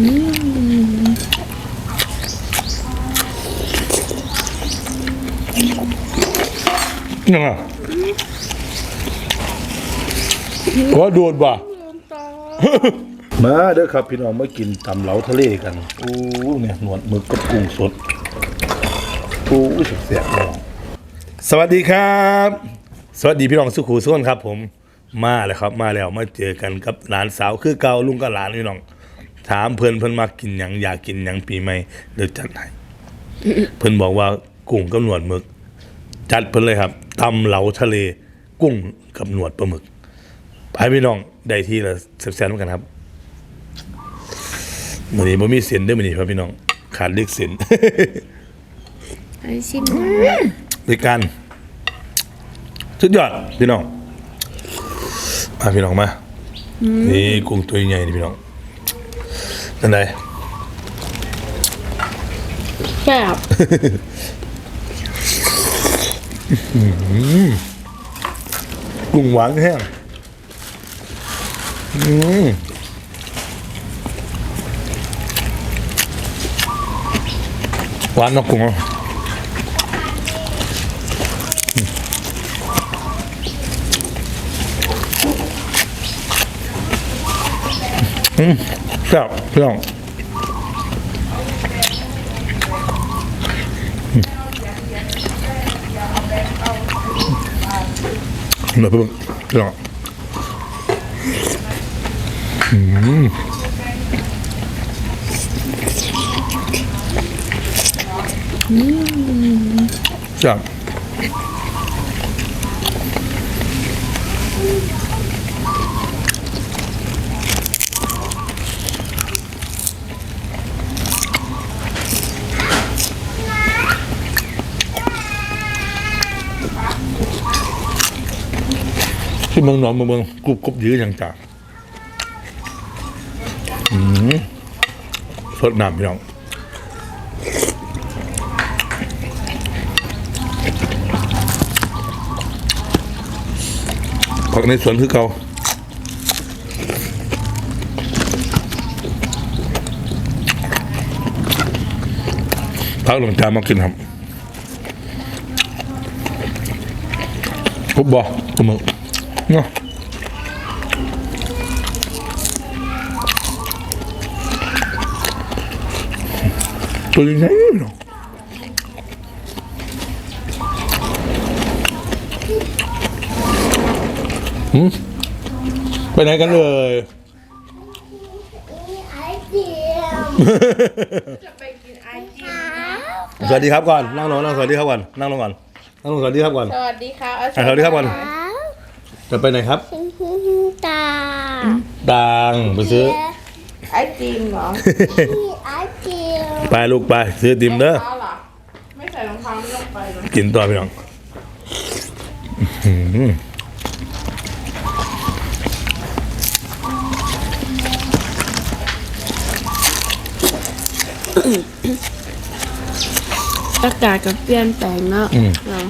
ยังไงว่าโดนว่ะมาเด้อครับ พี่น้องมากินตำเหลาทะเลกัน โอ้เนี่ยหนวดหมึกกับกุ้งสด โอ้เสียบๆน้องสวัสดีครับ สวัสดีพี่น้องสุขูส่วนครับผมมาแล้วครับ มาแล้วมาเจอกันกับหลานสาวคือเก่าลุงกับหลานพี่น้อง ถามเพิ่นเพิ่นมากินหยังอยากกินหยังปีใหม่เดี๋ยวจัดให้เพิ่นบอกว่ากุ้งกับหนวดหมึก จัดเพิ่นเลยครับตำเหลาทะเล กุ้งกับหนวดปลาหมึกไปพี่น้องได้ที่ละแซ่บๆกันครับมื้อนี้บ่มีเส้นเด้อมื้อนี้ครับพี่น้องขาดเล็กเส้นไอชิมด้วยกันสุดยอดพี่น้องมาพี่น้องมานี่กุ้งตัวใหญ่นี่พี่น้อง นั่นไดแซ่บกุ้งหวานแห้งอืมหวานเนอกกุ้งอะอืม แซ่บพี่น้องเดี๋ยวเพิ่งพี่น้องแซ่บ ที่เมืองหนอนเมืองเมืองกรุบกรุบยื้ออย่างจ้าอืมสดน้ำพี่น้องผักในสวนคือเกาพักหลวงจามากินครับปุ๊บบ่ตัวมึง เนาะตัวยังไงเนาะไปไหนกันเลยไอเดียสวัสดีครับก่อน นั่งลงนั่งสวัสดีครับก่อน นั่งลงก่อน นั่งลงสวัสดีครับก่อน สวัสดีครับอะสวัสดีครับก่อน จะไปไหนครับ ตาดังไปซื้อ ไอติมเหรอไอเดียไปลูกไปซื้อติมเด้อ รองเท้าเหรอไม่ใส่รองเท้าไม่ลงไปเลยกินต่อพี่น้องอื้อหืออากาศก็เปลี่ยนแปลงเนาะเนาะ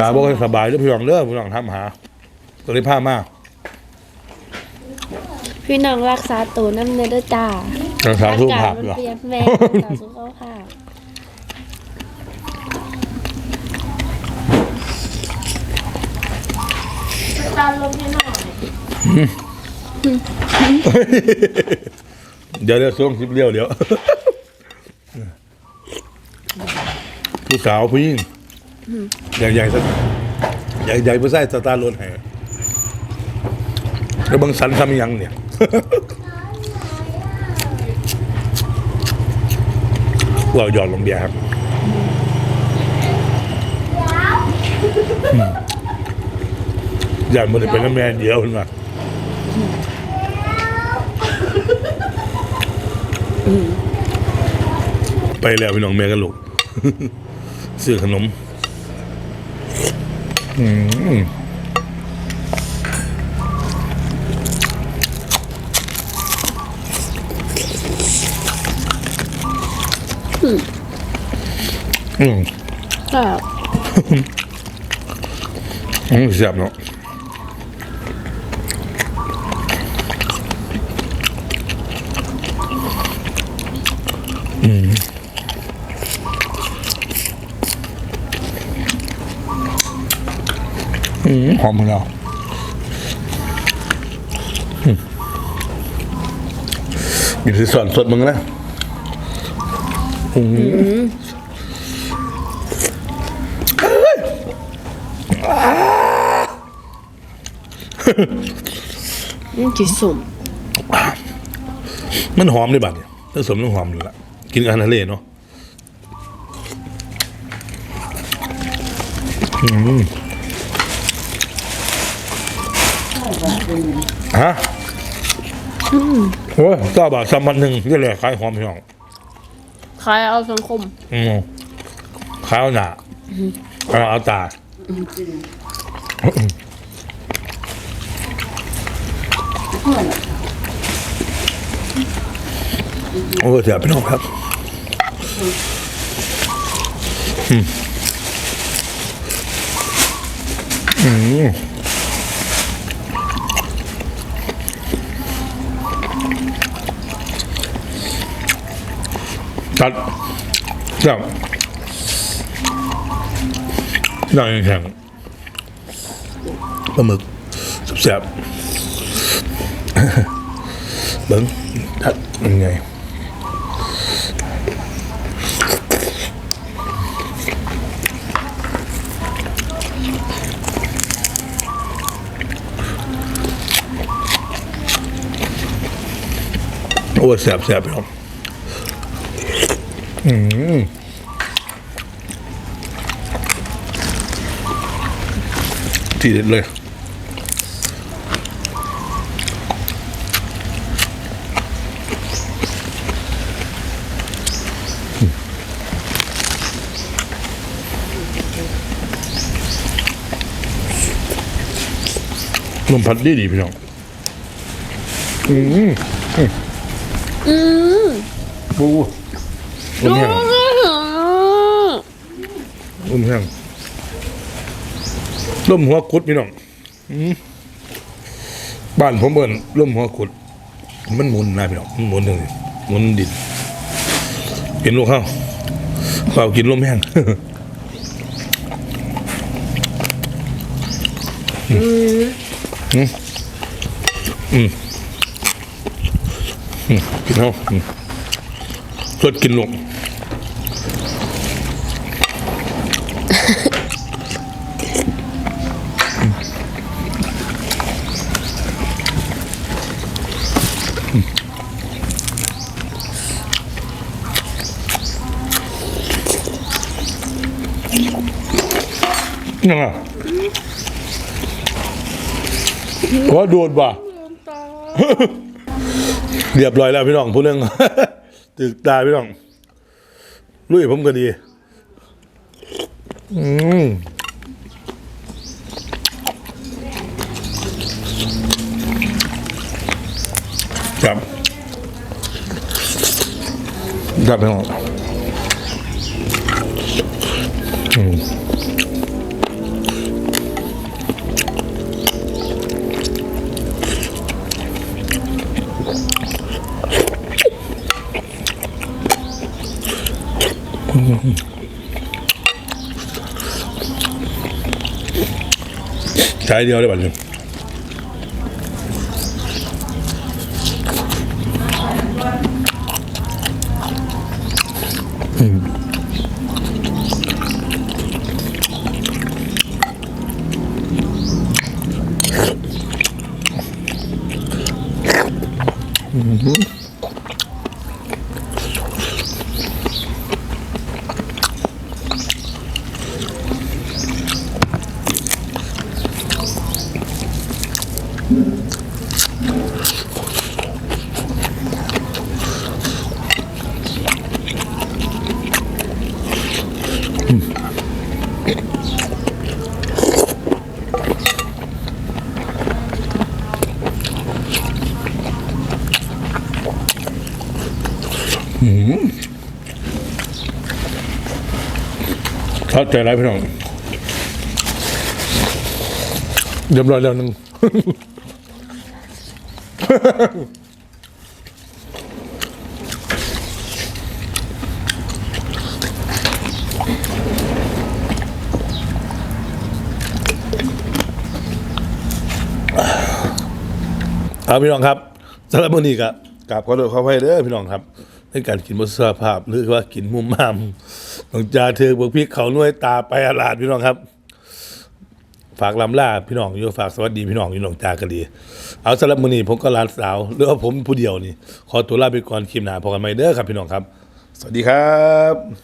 ตาบอกให้สบายเด้อพี่น้องเด้อพี่น้องทำหา ตัวนี้ผ้ามากพี่น้องรักษาตัวน้ำเนื้อด้วยจ้ารักษาสุขอากาภาศพมันเหรอเปลี่ยนแปลงรักษาสุขภาพตาลมให้หน่อยเดี๋ยวเดี๋ยวช่วงคลิปเลี้ยวเดี๋ยวผู้สาวผู้หญิงใหญ่ใหญ่สักใหญ่ใหญ่ผู้ชายสตาร์ทรถให้ แล้วบางสันทำยังเนี่ยเราหยอดลงเบียร์ครับอืมหยาดมันเป็นน้ำแม่เดียวขึ้นมาไปแล้วพี่น้องแม่กันลูกซื้อขนม อืม อืมก็อืมเสียบเนาะอืมอืมหอมมึงเราอยู่ที่สอนสดมึงนะอืม นี่จีสุ่มมันหอมเลยบัดเนี่ยผสมน้ำหอมเลยละกินอาหารทะเลเนาะอืมฮะโอ้ยเก้าบาทสามพันหนึ่งนี่แหละขายหอมพี่น้องคล้ายเอาสังคม อืมขายเอาหนาเอาเอาตา โอ้เสียพี่น้องครับอืมอืมตัดจับย่างแข็งปลาหมึกแซ่บ ๆเบิ้งตัดยังไงโอ้ยแซ่บแซ่บไปหรอทีเด็ดเลย นมพัดดีดีพี่น้อง อืมอืมบูลมแห้งลมแห้งลมหัวกุดพี่น้องอืมบ้านผมเบิ่นลมหัวกุด มันหมุนนะพี่น้องมันหมุนจังซี่หมุนดินเป็นลูกข้าวข้าวกินลมแห้ง อืมอืมอืมกินเอาอืมสดกินลงยังไง ว่าโดนบ่ะเรียบร้อยแล้วพี่น้องผู้เรื่องตึกตายพี่น้องลุยผมก็ดี อืมครับครับพี่น้องอืม ใช้เดียวได้ เข้าใจไรพี่น้องเรียบร้อยแล้วนึง เอาพี่น้องครับสำหรับมื้อนี้ก็กราบขอโทษขออภัยเด้อพี่น้องครับในการกินบ่สุขภาพหรือว่ากินมุมมามน้องจาเธอบ่พริกเขาหน่วยตาไปอาลาดพี่น้องครับ ฝากลำล่าพี่น้องอยู่ฝากสวัสดีพี่น้องอยู่น้องจาก็ดี เอาสำหรับมื้อนี้ผมก็ลานสาวหรือว่าผมผู้เดียวนี่ ขอตัวลาไปก่อนคลิปหน้าพบกันใหม่เด้อครับพี่น้องครับ สวัสดีครับ